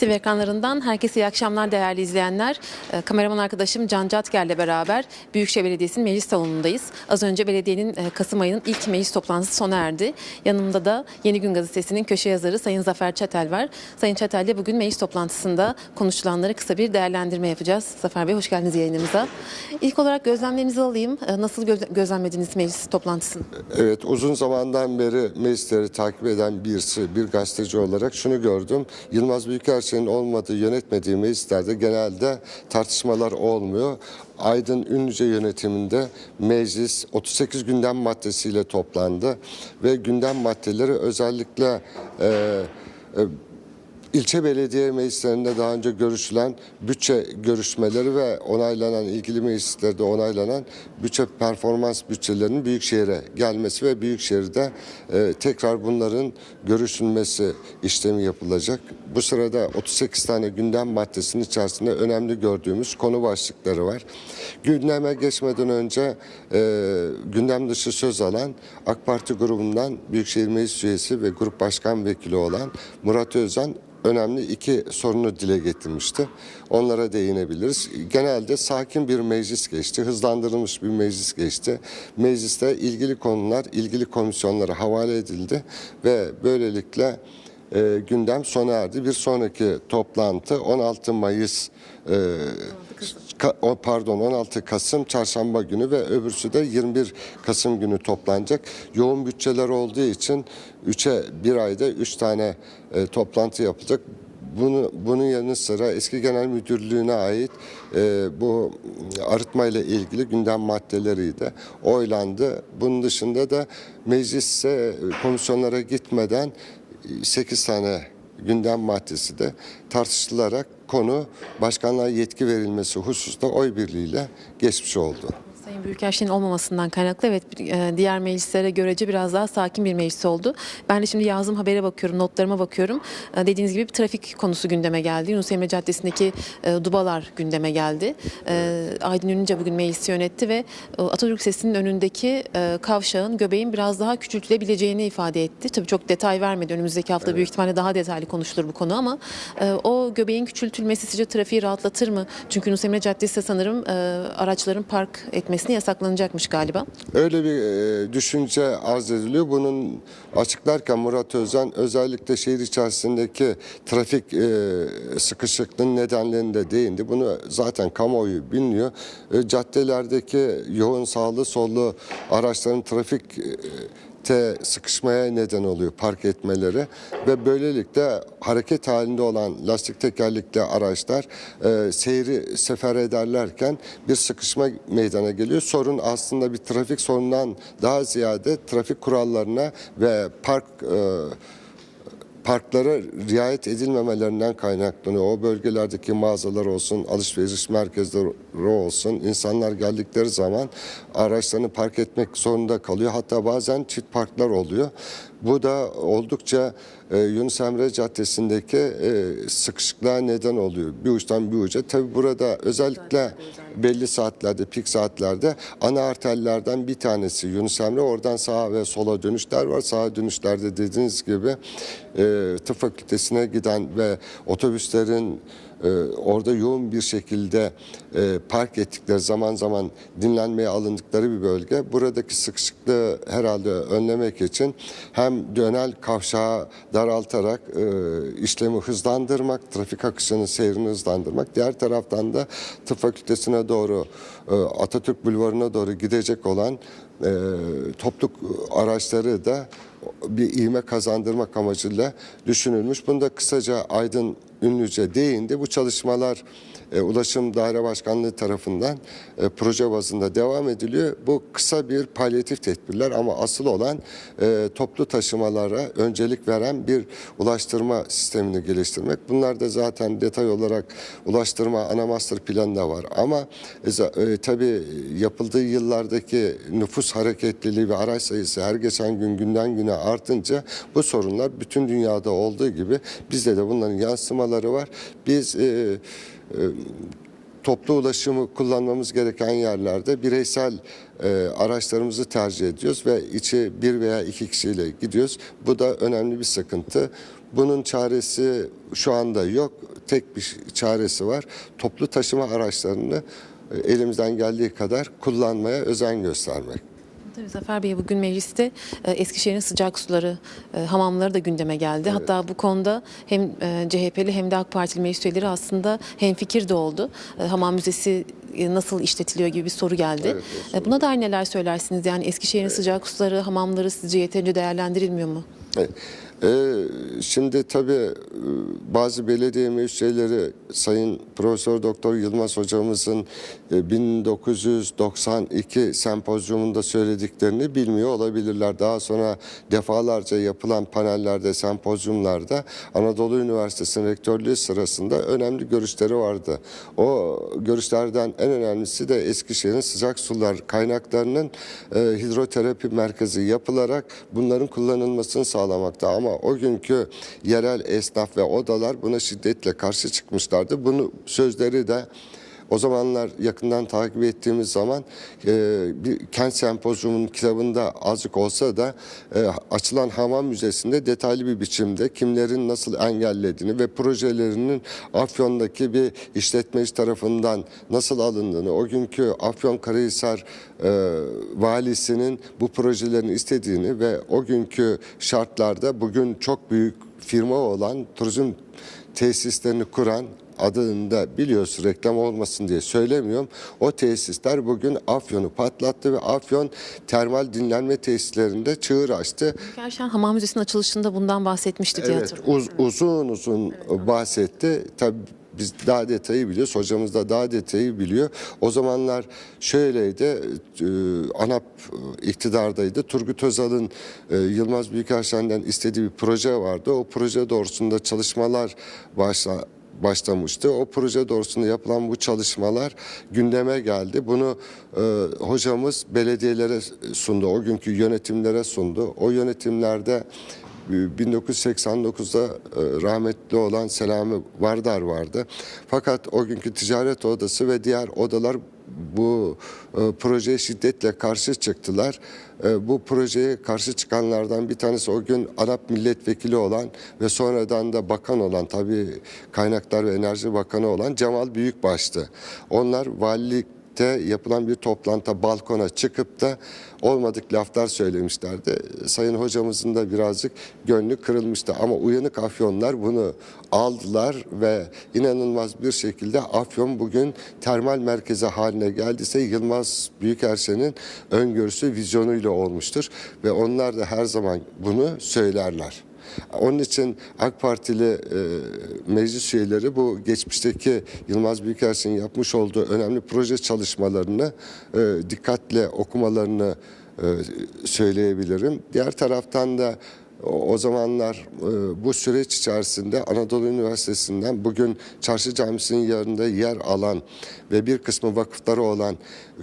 TV ekranlarından herkese iyi akşamlar değerli izleyenler. Ee, Kameraman arkadaşım Can Catger'le beraber Büyükşehir Belediyesi'nin meclis salonundayız. Az önce belediyenin e, Kasım ayının ilk meclis toplantısı sona erdi. Yanımda da Yeni Gün Gazetesi'nin köşe yazarı Sayın Zafer Çetel var. Sayın Çetel'le bugün meclis toplantısında konuşulanları kısa bir değerlendirme yapacağız. Zafer Bey hoş geldiniz yayınımıza. İlk olarak gözlemlerinizi alayım. Ee, Nasıl göz- gözlemlediniz meclis toplantısını? Evet uzun zamandan beri meclisleri takip eden birisi, bir gazeteci olarak şunu gördüm. Yılmaz Büyükelçi'nin olmadığı, yönetmediği meclislerde genelde tartışmalar olmuyor. Aydın Ünlüce yönetiminde meclis 38 gündem maddesiyle toplandı ve gündem maddeleri özellikle e, e, İlçe belediye meclislerinde daha önce görüşülen bütçe görüşmeleri ve onaylanan ilgili meclislerde onaylanan bütçe performans bütçelerinin Büyükşehir'e gelmesi ve Büyükşehir'de e, tekrar bunların görüşülmesi işlemi yapılacak. Bu sırada 38 tane gündem maddesinin içerisinde önemli gördüğümüz konu başlıkları var. Gündeme geçmeden önce e, gündem dışı söz alan AK Parti grubundan Büyükşehir Meclis Üyesi ve Grup Başkan Vekili olan Murat Özen önemli iki sorunu dile getirmişti. Onlara değinebiliriz. Genelde sakin bir meclis geçti, hızlandırılmış bir meclis geçti. Mecliste ilgili konular ilgili komisyonlara havale edildi ve böylelikle e, gündem sona erdi. Bir sonraki toplantı 16 Mayıs e, o pardon 16 Kasım çarşamba günü ve öbürsü de 21 Kasım günü toplanacak. Yoğun bütçeler olduğu için 3'e bir ayda 3 tane e, toplantı yapılacak. Bunu, bunun yanı sıra eski genel müdürlüğüne ait e, bu arıtma ile ilgili gündem maddeleri de oylandı. Bunun dışında da meclise e, komisyonlara gitmeden 8 tane gündem maddesi de tartışılarak konu başkanlığa yetki verilmesi hususunda oy birliğiyle geçmiş oldu. Sayın Büyükelçinin olmamasından kaynaklı evet e, diğer meclislere görece biraz daha sakin bir meclis oldu. Ben de şimdi yazdığım habere bakıyorum, notlarıma bakıyorum. E, Dediğiniz gibi bir trafik konusu gündeme geldi. Yunus Emre Caddesi'ndeki e, dubalar gündeme geldi. Aydın Ünlüce bugün meclisi yönetti ve Atatürk Lisesi'nin önündeki kavşağın, göbeğin biraz daha küçültülebileceğini ifade etti. Tabii çok detay vermedi. Önümüzdeki hafta büyük ihtimalle daha detaylı konuşulur bu konu ama o göbeğin küçültülmesi sizce trafiği rahatlatır mı? Çünkü Yunus Emre Caddesi de sanırım araçların park etmesini yasaklanacakmış galiba. Öyle bir e, düşünce arz ediliyor. Bunun açıklarken Murat Özen özellikle şehir içerisindeki trafik e, sıkışıklığının nedenlerine de değindi. Bunu zaten kamuoyu bilmiyor. E, caddelerdeki yoğun sağlı sollu araçların trafik e, te sıkışmaya neden oluyor park etmeleri ve böylelikle hareket halinde olan lastik tekerlekli araçlar e, seyri sefer ederlerken bir sıkışma meydana geliyor. Sorun aslında bir trafik sorunundan daha ziyade trafik kurallarına ve park e, parklara riayet edilmemelerinden kaynaklanıyor. O bölgelerdeki mağazalar olsun, alışveriş merkezleri olsun, insanlar geldikleri zaman araçlarını park etmek zorunda kalıyor. Hatta bazen çift parklar oluyor. Bu da oldukça e, Yunus Emre Caddesi'ndeki e, sıkışıklığa neden oluyor. Bir uçtan bir uca. Tabi burada özellikle belli saatlerde, pik saatlerde ana arterlerden bir tanesi Yunus Emre. Oradan sağa ve sola dönüşler var. Sağa dönüşlerde dediğiniz gibi e, tıp fakültesine giden ve otobüslerin e, orada yoğun bir şekilde e, park ettikleri zaman zaman dinlenmeye alındıkları bir bölge. Buradaki sıkışıklığı herhalde önlemek için hem dönel kavşağı daraltarak e, işlemi hızlandırmak, trafik akışının seyrini hızlandırmak. Diğer taraftan da tıp fakültesine doğru e, Atatürk Bulvarı'na doğru gidecek olan e, toplu araçları da bir ivme kazandırmak amacıyla düşünülmüş. Bunu da kısaca Aydın Ünlüce değindi. Bu çalışmalar e, Ulaşım Daire Başkanlığı tarafından e, proje bazında devam ediliyor. Bu kısa bir palyatif tedbirler ama asıl olan e, toplu taşımalara öncelik veren bir ulaştırma sistemini geliştirmek. Bunlar da zaten detay olarak ulaştırma ana master planında var. Ama e, tabii yapıldığı yıllardaki nüfus hareketliliği ve araç sayısı her geçen gün günden güne artınca bu sorunlar bütün dünyada olduğu gibi bizde de bunların yansımaları var. Biz e, toplu ulaşımı kullanmamız gereken yerlerde bireysel e, araçlarımızı tercih ediyoruz ve içi bir veya iki kişiyle gidiyoruz. Bu da önemli bir sıkıntı. Bunun çaresi şu anda yok. Tek bir çaresi var. Toplu taşıma araçlarını e, elimizden geldiği kadar kullanmaya özen göstermek. Tabii Zafer Bey bugün mecliste e, Eskişehir'in sıcak suları, e, hamamları da gündeme geldi. Hatta bu konuda hem e, CHP'li hem de AK Partili meclis üyeleri aslında hemfikir de oldu. Hamam müzesi nasıl işletiliyor gibi bir soru geldi. Evet, soru. Buna dair neler söylersiniz? Yani Eskişehir'in sıcak suları, hamamları sizce yeterince değerlendirilmiyor mu? Evet. Ee, şimdi tabii e, bazı belediye meclisleri Sayın Profesör Doktor Yılmaz hocamızın e, 1992 sempozyumunda söylediklerini bilmiyor olabilirler. Daha sonra defalarca yapılan panellerde, sempozyumlarda Anadolu Üniversitesi'nin rektörlüğü sırasında önemli görüşleri vardı. O görüşlerden en önemlisi de Eskişehir'in sıcak sular kaynaklarının e, hidroterapi merkezi yapılarak bunların kullanılmasını sağlamakta. Ama o günkü yerel esnaf ve odalar buna şiddetle karşı çıkmışlardı. Bunu sözleri de o zamanlar yakından takip ettiğimiz zaman e, bir kent sempozyumunun kitabında azıcık olsa da e, açılan hamam müzesinde detaylı bir biçimde kimlerin nasıl engellediğini ve projelerinin Afyon'daki bir işletmeci tarafından nasıl alındığını, o günkü Afyonkarahisar e, valisinin bu projelerin istediğini ve o günkü şartlarda bugün çok büyük firma olan turizm tesislerini kuran adını da biliyorsun reklam olmasın diye söylemiyorum. O tesisler bugün Afyon'u patlattı ve Afyon termal dinlenme tesislerinde çığır açtı. Gerçekten Hamam Müzesi'nin açılışında bundan bahsetmişti diye Evet, uz- uzun uzun bahsetti. Tabii biz daha detayı biliyoruz. Hocamız da daha detayı biliyor. O zamanlar şöyleydi. e, ANAP iktidardaydı. Turgut Özal'ın e, Yılmaz Büyükelçen'den istediği bir proje vardı. O proje doğrusunda çalışmalar başla başlamıştı. O proje doğrusunda yapılan bu çalışmalar gündeme geldi. Bunu e, hocamız belediyelere sundu. O günkü yönetimlere sundu. O yönetimlerde 1989'da e, rahmetli olan Selami Vardar vardı. Fakat o günkü ticaret odası ve diğer odalar bu e, projeye şiddetle karşı çıktılar. E, bu projeye karşı çıkanlardan bir tanesi o gün ANAP milletvekili olan ve sonradan da bakan olan tabii Kaynaklar ve Enerji Bakanı olan Cemal Büyükbaş'tı. Onlar valilik de yapılan bir toplantıda balkona çıkıp da olmadık laflar söylemişlerdi. Sayın hocamızın da birazcık gönlü kırılmıştı ama uyanık Afyonlar bunu aldılar ve inanılmaz bir şekilde Afyon bugün termal merkezi haline geldiyse Yılmaz Büyükerşen'in öngörüsü vizyonuyla olmuştur ve onlar da her zaman bunu söylerler. Onun için AK Partili e, meclis üyeleri bu geçmişteki Yılmaz Büyükerşen'in yapmış olduğu önemli proje çalışmalarını e, dikkatle okumalarını e, söyleyebilirim. Diğer taraftan da o zamanlar e, bu süreç içerisinde Anadolu Üniversitesi'nden bugün Çarşı Camisi'nin yanında yer alan ve bir kısmı vakıfları olan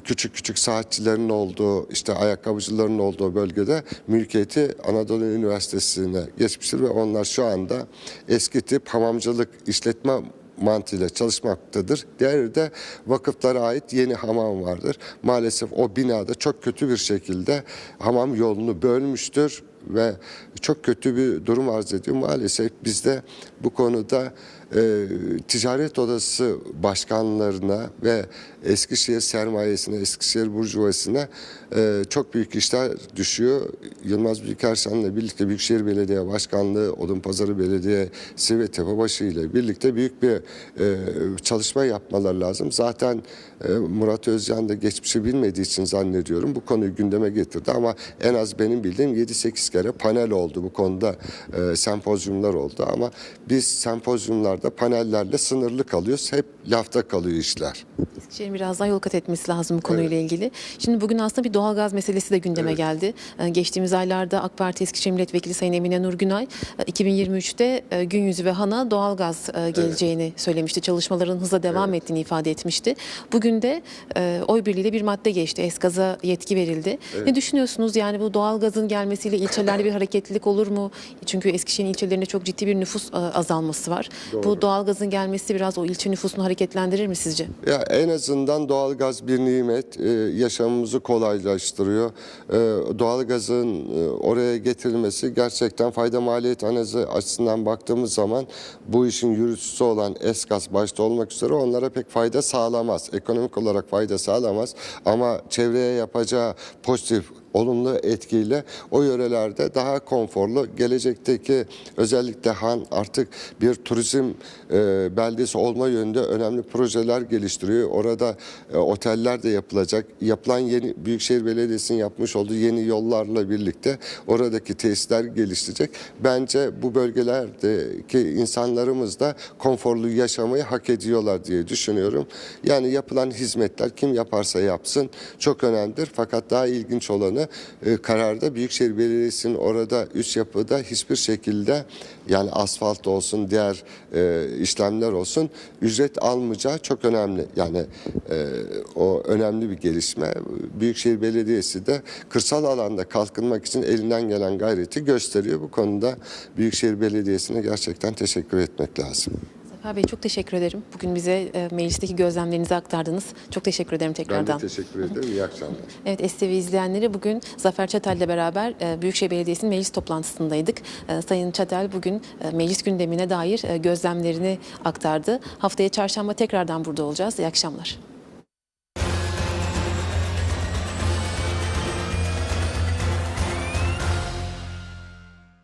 küçük küçük saatçilerin olduğu, işte ayakkabıcıların olduğu bölgede mülkiyeti Anadolu Üniversitesi'ne geçmiştir ve onlar şu anda eski tip hamamcılık işletme mantığıyla çalışmaktadır. Diğeri de vakıflara ait yeni hamam vardır. Maalesef o binada çok kötü bir şekilde hamam yolunu bölmüştür ve çok kötü bir durum arz ediyor. Maalesef bizde bu konuda e, ticaret odası başkanlarına ve Eskişehir sermayesine, Eskişehir burjuvasına e, çok büyük işler düşüyor. Yılmaz Büyükerşen'le birlikte Büyükşehir Belediye Başkanlığı, Odunpazarı Belediyesi ve Tepebaşı ile birlikte büyük bir e, çalışma yapmaları lazım. Zaten e, Murat Özcan da geçmişi bilmediği için zannediyorum bu konuyu gündeme getirdi ama en az benim bildiğim 7-8 kere panel oldu bu konuda e, sempozyumlar oldu ama biz sempozyumlarda panellerle sınırlı kalıyoruz. Hep lafta kalıyor işler. Eskişehir'in biraz daha yol kat etmesi lazım bu konuyla ilgili. Şimdi bugün aslında bir doğalgaz meselesi de gündeme geldi. Ee, Geçtiğimiz aylarda AK Parti Eskişehir Milletvekili Sayın Emine Nur Günay e, 2023'te e, gün yüzü ve Han'a doğalgaz e, geleceğini söylemişti. Çalışmaların hızla devam ettiğini ifade etmişti. Bugün de oy birliğiyle bir madde geçti. Eskaza yetki verildi. Ne düşünüyorsunuz? Yani bu doğalgazın gelmesiyle ilçelerde bir hareketlilik olur mu? Çünkü Eskişehir'in ilçelerinde çok ciddi bir nüfus azalması var. Bu Bu doğalgazın gelmesi biraz o ilçe nüfusunu hareketlendirir mi sizce? Ya en azından doğalgaz bir nimet, e, yaşamımızı kolaylaştırıyor. E, doğalgazın e, oraya getirilmesi gerçekten fayda maliyet analizi açısından baktığımız zaman bu işin yürütücüsü olan ESGAS başta olmak üzere onlara pek fayda sağlamaz. Ekonomik olarak fayda sağlamaz ama çevreye yapacağı pozitif olumlu etkiyle o yörelerde daha konforlu gelecekteki özellikle Han artık bir turizm e, beldesi olma yönünde önemli projeler geliştiriyor. Orada e, oteller de yapılacak. Yapılan yeni Büyükşehir Belediyesi'nin yapmış olduğu yeni yollarla birlikte oradaki tesisler geliştirecek. Bence bu bölgelerdeki insanlarımız da konforlu yaşamayı hak ediyorlar diye düşünüyorum. Yani yapılan hizmetler kim yaparsa yapsın çok önemlidir. Fakat daha ilginç olanı e, kararda Büyükşehir Belediyesi'nin orada üst yapıda hiçbir şekilde yani asfalt olsun diğer e, işlemler olsun ücret almayacağı çok önemli. Yani e, o önemli bir gelişme. Büyükşehir Belediyesi de kırsal alanda kalkınmak için elinden gelen gayreti gösteriyor. Bu konuda Büyükşehir Belediyesi'ne gerçekten teşekkür etmek lazım. Zafer Bey çok teşekkür ederim. Bugün bize e, meclisteki gözlemlerinizi aktardınız. Çok teşekkür ederim Ben tekrardan. de teşekkür ederim. İyi akşamlar. Evet STV izleyenleri bugün Zafer Çatal ile beraber e, Büyükşehir Belediyesi'nin meclis toplantısındaydık. E, Sayın Çatal bugün e, meclis gündemine dair e, gözlemlerini aktardı. Haftaya çarşamba tekrardan burada olacağız. İyi akşamlar.